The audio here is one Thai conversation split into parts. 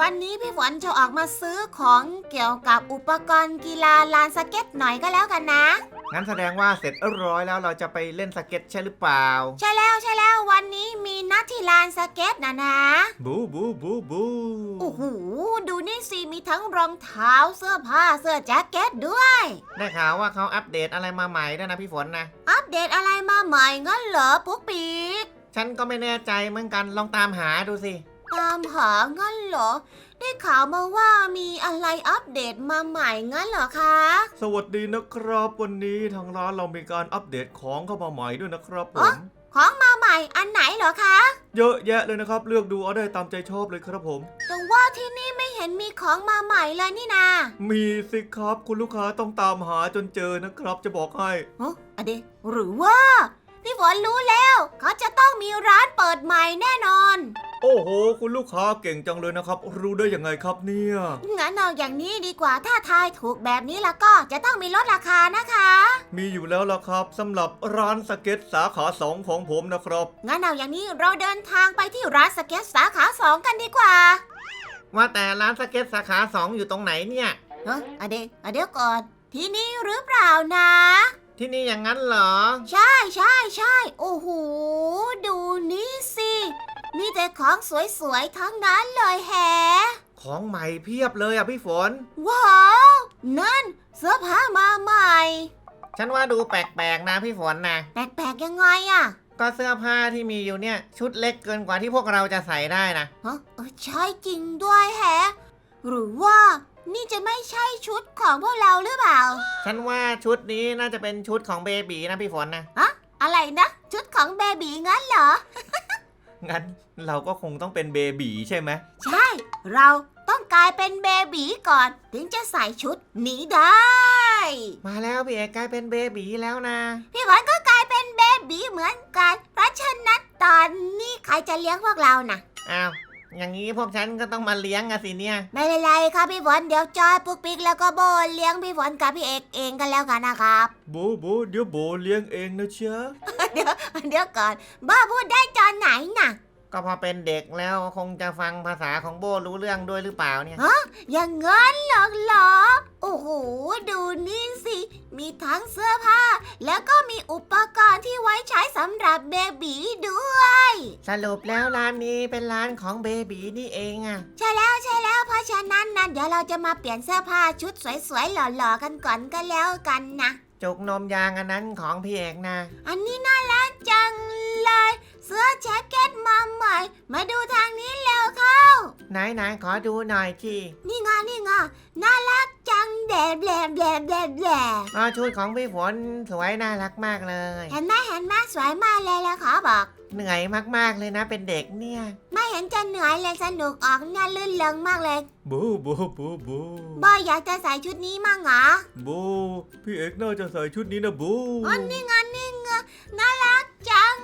วันนี้พี่ฝนจะออกมาซื้อของเกี่ยวกับอุปกรณ์กีฬาลานสเก็ตหน่อยก็แล้วกันนะ งั้นแสดงว่าเสร็จเรียบร้อยแล้วเราจะไปเล่นสเก็ตใช่หรือเปล่า ใช่แล้วใช่แล้ววันนี้มีนัดที่ลานสเก็ตนะนะ บูบูบูบูโอ้โหดูนี่สิมีทั้งรองเท้าเสื้อผ้าเสื้อแจ็คเก็ตด้วย ได้ข่าวว่าเขาอัปเดตอะไรมาใหม่ด้วยนะพี่ฝนนะ อัปเดตอะไรมาใหม่งั้นเหรอปุ๊กปีกฉันก็ไม่แน่ใจเหมือนกันลองตามหาดูสิ ตามหางั้นเหรอ ได้ข่าวมาว่ามีอะไรอัปเดตมาใหม่งั้นเหรอคะ สวัสดีนะครับ วันนี้ทางร้านเรามีการอัปเดตของเข้ามาใหม่ด้วยนะครับผอ๋อ ม ของมาใหม่อันไหนเหรอคะ เยอะแยะเลยนะครับ เลือกดูเอาได้ตามใจชอบเลยครับผม แต่ว่าที่นี่ไม่เห็นมีของมาใหม่เลยนี่นามีสิครับคุณลูกค้าต้องตามหาจนเจอนะครับ จะบอกให้ฮะอะเดหรือว่า พี่ฝนรู้แล้ว เขาจะต้องมีร้านเปิดใหม่แน่นอน โอ้โห คุณลูกค้าเก่งจังเลยนะครับ รู้ได้ยังไงครับเนี่ย งั้นเอาอย่างนี้ดีกว่าถ้าทายถูกแบบนี้แล้วก็จะต้องมีลดราคานะคะ มีอยู่แล้วล่ะครับสำหรับร้านสเก็ตสาขาสองของผมนะครับ งั้นเอาอย่างนี้เราเดินทางไปที่ร้านสเก็ตสาขาสองกันดีกว่าว่าแต่ร้านสเก็ตสาขาสองอยู่ตรงไหนเนี่ย เฮ้ยอะเดอะเดี๋ยวก่อน ที่นี่หรือเปล่านะ ที่นี่อย่างนั้นเหรอ ใช่ใช่ใช่โอ้โห ดูนี่สิ มีแต่ของสวยๆ ทั้งนั้นเลยแฮะของใหม่เพียบเลยอะพี่ฝน ว้าว นั่นเสื้อผ้ามาใหม่ ฉันว่าดูแปลกๆนะพี่ฝนนะ แปลกๆยังไงอะก็เสื้อผ้าที่มีอยู่เนี่ย ชุดเล็กเกินกว่าที่พวกเราจะใส่ได้นะฮะเออใช่จริงด้วยแฮะ หรือว่านี่จะไม่ใช่ชุดของพวกเราหรือเปล่า ฉันว่าชุดนี้น่าจะเป็นชุดของเบบีนะพี่ฝนนะ อะไรนะ ชุดของเบบีงั้นเหรอ งั้นเราก็คงต้องเป็นเบบีใช่ไหมใช่ เราต้องกลายเป็นเบบีก่อน ถึงจะใส่ชุดนี้ได้ มาแล้วพี่เอกกลายเป็นเบบีแล้วนะ พี่หวานก็กลายเป็นเบบีเหมือนกัน เพราะฉะนั้นตอนนี้ใครจะเลี้ยงพวกเรานะ อ้าว อย่างนี้พวกฉันก็ต้องมาเลี้ยงอะสิเนี่ย ไม่เป็นไรครับพี่ฝนเดี๋ยวจอยปุ๊กปิ๊กแล้วก็โบเลี้ยงพี่ฝนกับพี่เอกเองกันแล้วกันนะครับโบโบเดี๋ยวโบเลี้ยงเองนะเชียเดี๋ยวเดี๋ยวก่อนบ้าพูดได้ตอนไหนน่ะ ก็พอเป็นเด็กแล้วคงจะฟังภาษาของโบรู้เรื่องด้วยหรือเปล่าเนี่ย อย่างงั้นเหรอเหรอ โอ้โห ดูนี่สิ มีทั้งเสื้อผ้า แล้วก็มีอุปกรณ์ที่ไว้ใช้สำหรับเบบีด้วย สรุปแล้วร้านนี้เป็นร้านของเบบีนี่เองอะใช่แล้วใช่แล้วเพราะฉะนั้นนะเดี๋ยวเราจะมาเปลี่ยนเสื้อผ้าชุดสวยๆหล่อๆกันก่อนก็แล้วกันนะ จุกนมยางอันนั้นของพี่เอกนะ อันนี้น่ารักจังเลย เสื้อแจ็คเก็ตมาใหม่ มาดูทางนี้เร็วเข้า ไหนไหนขอดูหน่อยทีนี่ไงนี่ไงน่ารักจังแดบแดบแดบแดบแดบอ๋อชุดของพี่ฝนสวยน่ารักมากเลย เห็นไหมเห็นไหมสวยมากเลยแล้วขอบอก เหนื่อยมากๆเลยนะ เป็นเด็กเนี่ย ไม่เห็นจะเหนื่อยเลยสนุกออกเนี่ยลื่นเริงมากเลยบูบูบูบูบอยอยากจะใส่ชุดนี้มั่งเหรอบูพี่เอกน่าจะใส่ชุดนี้นะบูอ๋อนี่ไงนี่ไงน่ารักจัง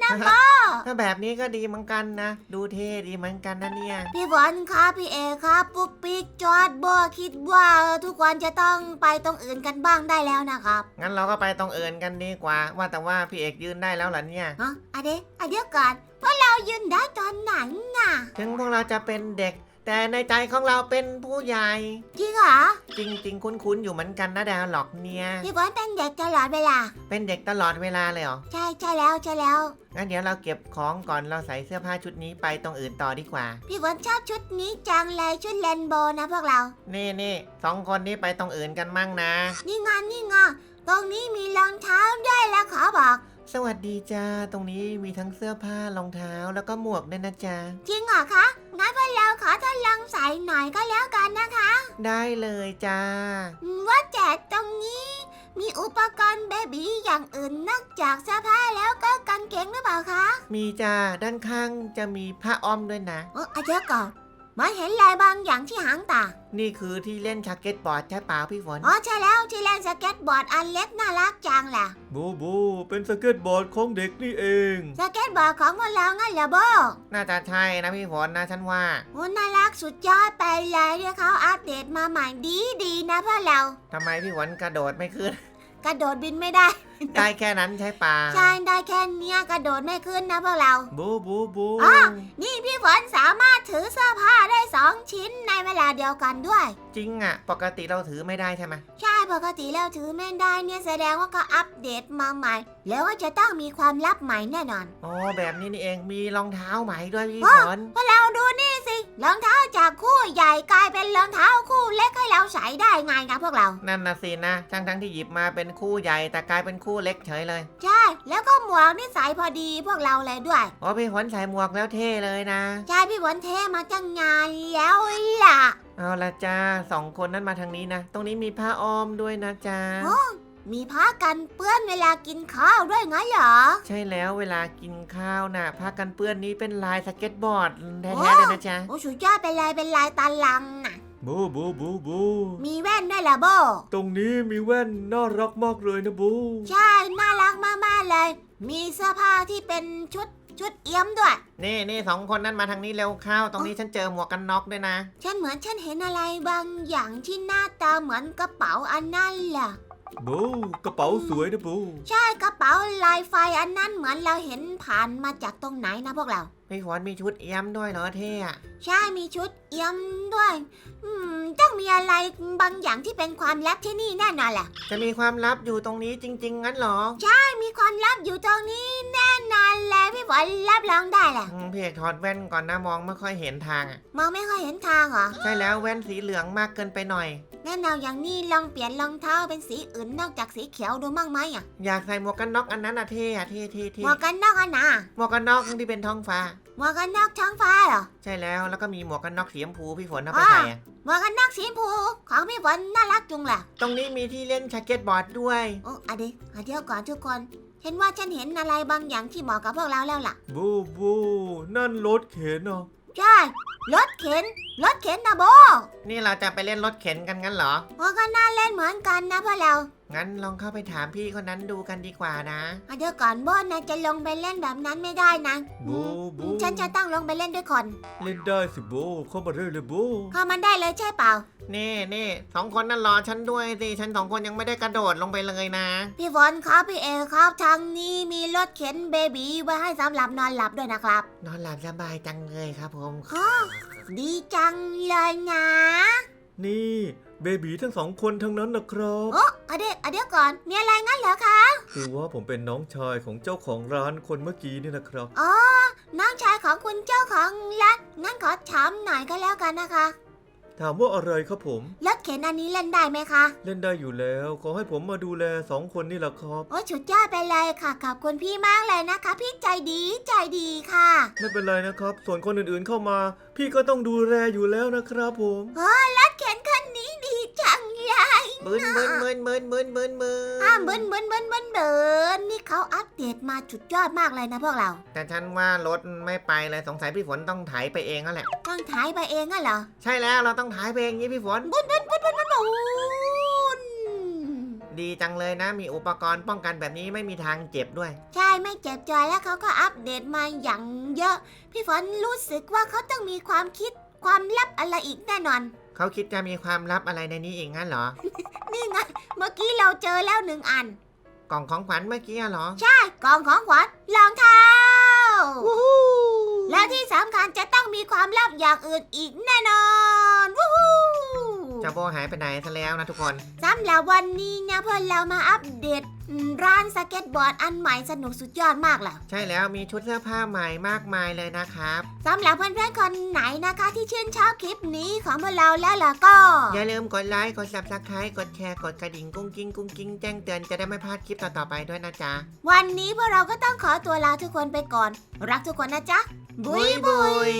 เลยนะบอถ้าแบบนี้ก็ดีเหมือนกันนะ ดูเท่ดีเหมือนกันนะเนี่ย พี่ฝนครับพี่เอครับปุ๊กปิ๊กจอดบอคิดว่าทุกคนจะต้องไปตรงอื่นกันบ้างได้แล้วนะครับ งั้นเราก็ไปตรงเอินกันดีกว่า ว่าแต่ว่าพี่เอกยืนได้แล้วเหรอเนี่ยฮะอะเดะอะเดี๋ยวก่อนพวกเรายืนได้ตอนไหนน่ะ ถึงพวกเราจะเป็นเด็ก แต่ในใจของเราเป็นผู้ใหญ่ จริงเหรอ จริง ๆ คุ้นๆอยู่เหมือนกันนะดาวหลอกเนี่ย พี่ฝนเป็นเด็กตลอดเวลา เป็นเด็กตลอดเวลาเลยเหรอ ใช่ใช่แล้วใช่แล้ว งั้นเดี๋ยวเราเก็บของก่อนเราใส่เสื้อผ้าชุดนี้ไปตรงอื่นต่อดีกว่า พี่ฝนชอบชุดนี้จังเลยชุดเลนโบว์นะพวกเรา นี่นี่สองคนนี้ไปตรงอื่นกันมั่งนะ นี่ไงนี่ไงตรงนี้มีรองเท้าด้วยแล้วขอบอก สวัสดีจ้า ตรงนี้มีทั้งเสื้อผ้ารองเท้าแล้วก็หมวกด้วยนะจ๊ะจริงเหรอคะ งั้นพวกเราขอทดลองใส่หน่อยก็แล้วกันนะคะ ได้เลยจ้า อืมว่าแต่ตรงนี้มีอุปกรณ์เบบีอย่างอื่นนอกจากเสื้อผ้าแล้วก็กางเกงหรือเปล่าคะมีจ้าด้านข้างจะมีผ้าอ้อมด้วยนะเออเอาเดี๋ยวก่อน มาเห็นลายบางอย่างที่หางตา นี่คือที่เล่นชักเก็ตบอร์ดใช่เปล่าพี่ฝน อ๋อใช่แล้วที่เล่นสเก็ตบอร์ดอันเล็กน่ารักจังแหละบูบูเป็นสเก็ตบอร์ดของเด็กนี่เอง สเก็ตบอร์ดของพวกเรางั้นเหรอโบน่าจะใช่นะพี่ฝนนะฉันว่า โอ้น่ารักสุดยอดไปเลยที่เขาอัปเดตมาใหม่ดีดีๆนะพวกเราทำไมพี่ฝนกระโดดไม่ขึ้น กระโดดบินไม่ได้ ได้แค่นั้นใช่ปะใช่ได้แค่เนี้ยกระโดดไม่ขึ้นนะพวกเรา บูบูบูอะนี่พี่ฝนสามารถถือเสื้อผ้าได้สองชิ้นในเวลาเดียวกันด้วย จริงอะ ปกติเราถือไม่ได้ใช่ไหมใช่ปกติแล้วถือไม่ได้เนี่ยแสดงว่าก็อัปเดตมาใหม่ แล้วก็จะต้องมีความลับใหม่แน่นอน อ๋อแบบนี้นี่เองมีรองเท้าใหม่ด้วยพี่อ๋อฝนพวกเราดูนี่สิ รองเท้าจากคู่ใหญ่กลายเป็นรองเท้าคู่เล็กให้เราใส่ได้ไงนะพวกเรา นั่นนะสินะทั้งทั้งๆที่หยิบมาเป็นคู่ใหญ่แต่กลายเป็นคู่เล็กเฉยเลยใช่ แล้วก็หมวกนี่ใส่พอดีพวกเราเลยด้วยอ๋อพี่ฝนใส่หมวกแล้วเท่เลยนะ ใช่พี่ฝนเทมาตั้งงานแล้วล่ะ เอาละจ้าสองคนนั้นมาทางนี้นะ ตรงนี้มีผ้าอ้อมด้วยนะจ๊ะโอ้ มีผ้ากันเปื้อนเวลากินข้าวด้วยงั้นเหรอ ใช่แล้วเวลากินข้าวน่ะผ้ากันเปื้อนนี้เป็นลายสเก็ตบอร์ดโอ้แท้ๆเลยนะจ๊ะ โอ้สุดยอดเป็นลายเป็นลายตาลังน่ะ บูบูบูบูมีแว่นด้วยล่ะโบ ตรงนี้มีแว่นน่ารักมากเลยนะบู ใช่ น่ารักมากๆเลย มีเสื้อผ้าที่เป็นชุดชุดเอี้ยมด้วย นี่นี่สองคนนั้นมาทางนี้เร็วเข้า ตรงนี้ฉันเจอหมวกกันน็อกด้วยนะ ฉันเหมือนฉันเห็นอะไรบางอย่างที่หน้าตาเหมือนกระเป๋าอันนั่นล่ะ บูกระเป๋าสวยนะบู ใช่กระเป๋าลายไฟอันนั้นเหมือนเราเห็นผ่านมาจากตรงไหนนะพวกเรา พี่ฝนมีชุดเอี้ยมด้วยเหรอเท่อะใช่มีชุดเอี้ยมด้วย อืม ต้องมีอะไรบางอย่างที่เป็นความลับที่นี่แน่นอนแหละจะมีความลับอยู่ตรงนี้จริง ๆ งั้นเหรอมีความลับอยู่ตรงนี้แน่นอนเลยพี่ฝนรับรองได้แหละอืมพี่เอกถอดแว่นก่อนนะมองไม่ค่อยเห็นทางอะมองไม่ค่อยเห็นทางเหรอใช่แล้วแว่นสีเหลืองมากเกินไปหน่อย แน่นอนอย่างนี้ลองเปลี่ยนรองเท้าเป็นสีอื่นนอกจากสีเขียวดูมั่งไหมอะอยากใส่หมวกกันน็อกอันนั้นอะเท่อะเท่เท่เท่หมวกกันน็อกอันน่ะหมวกกันน็อกที่เป็นท้องฟ้า หมวกกันน็อกท้องฟ้าเหรอ ใช่แล้วแล้วก็มีหมวกกันน็อกสีชมพูพี่ฝนเอาไปใส่อะหมวกกันน็อกสีชมพูของพี่ฝนน่ารักจุงแหละตรงนี้มีที่เล่นสเก็ตบอร์ดด้วยโอ้อะเดี๋ยวอะเดี๋ยวก่อนทุกคน เห็นว่าฉันเห็นอะไรบางอย่างที่เหมาะกับพวกเราแล้วล่ะ บูบูนั่นรถเข็นอะใช่รถเข็นรถเข็นนะโบนี่เราจะไปเล่นรถเข็นกันงั้นเหรอโอ้ก็น่าเล่นเหมือนกันนะพวกเรา งั้นลองเข้าไปถามพี่คนนั้นดูกันดีกว่านะอะเดี๋ยวก่อนโบนะจะลงไปเล่นแบบนั้นไม่ได้นะบูบูฉันจะต้องลงไปเล่นด้วยคนเล่นได้สิบูเข้ามาได้เลยบูเข้ามันได้เลยใช่เปล่านี่นี่สองคนนั้นรอฉันด้วยสิฉันสองคนยังไม่ได้กระโดดลงไปเลยนะ พี่ฝนครับพี่เอครับทางนี้มีรถเข็นเบบีไว้ให้สำหรับนอนหลับด้วยนะครับนอนหลับสบายจังเลยครับผมฮะดีจังเลยนะ นี่เบบีทั้งสองคนทั้งนั้นนะครับโอ้อะเดี๋ยวอะเดี๋ยวก่อน มีอะไรงั้นเหรอคะ คือว่าผมเป็นน้องชายของเจ้าของร้านคนเมื่อกี้นี่นะครับ อ๋อ น้องชายของคุณเจ้าของร้านงั้นขอถามหน่อยก็แล้วกันนะคะ ถามว่าอะไรครับผมรถเข็นอันนี้เล่นได้ไหมคะ เล่นได้อยู่แล้ว ขอให้ผมมาดูแลสองคนนี่แหละครับ โอ้ชุดยอดไปเลยค่ะ ขอบคุณพี่มากเลยนะคะ พี่ใจดีใจดีค่ะ ไม่เป็นไรนะครับ ส่วนคนอื่นๆเข้ามา พี่ก็ต้องดูแลอยู่แล้วนะครับผมเฮ้ยรถเข็นคันนี้ดีจัง เลยบืนบืนบืนบืนบืนบืนบืนอ้ามบึนบึนบึนบึนบึนนี่เขาอัปเดตมาจุดยอดมากเลยนะพวกเรา แต่ฉันว่ารถไม่ไปเลยสงสัยพี่ฝนต้องถ่ายไปเองนั่นแหละ ต้องถ่ายไปเองอะเหรอใช่แล้วเราต้องถ่ายไปเองนี่พี่ฝน บุนบุนบุนบุนบุนบุนดีจังเลยนะ มีอุปกรณ์ป้องกันแบบนี้ไม่มีทางเจ็บด้วย ใช่ไม่เจ็บจอยแล้วเขาก็อัปเดตมาอย่างเยอะ พี่ฝนรู้สึกว่าเขาต้องมีความคิดความลับอะไรอีกแน่นอน เขาคิดจะมีความลับอะไรในนี้อีกงั้นเหรอ นี่ไงเมื่อกี้เราเจอแล้วหนึ่งอัน กล่องของขวัญเมื่อกี้อะเหรอ ใช่กล่องของขวัญรองเท้าและที่สำคัญจะต้องมีความลับอย่างอื่นอีกแน่นอนวู้ฮู้ เจ้าโบหายไปไหนซะแล้วนะทุกคน สำหรับวันนี้นะเพื่อนเรามาอัปเดตอืม ร้านสเก็ตบอร์ดอันใหม่สนุกสุดยอดมากแหละใช่แล้วมีชุดเสื้อผ้าใหม่มากมายเลยนะครับสำหรับเพื่อนๆคนไหนนะคะที่ชื่นชอบคลิปนี้ของพวกเราแล้วล่ะก็ อย่าลืมกดไลค์กด subscribe กดแชร์กดกระดิ่งกุ้งกิ้งกุ้งกิ้งแจ้งเตือนจะได้ไม่พลาดคลิปต่อๆไปด้วยนะจ๊ะ วันนี้พวกเราก็ต้องขอตัวลาทุกคนไปก่อน รักทุกคนนะจ๊ะ บุยบุย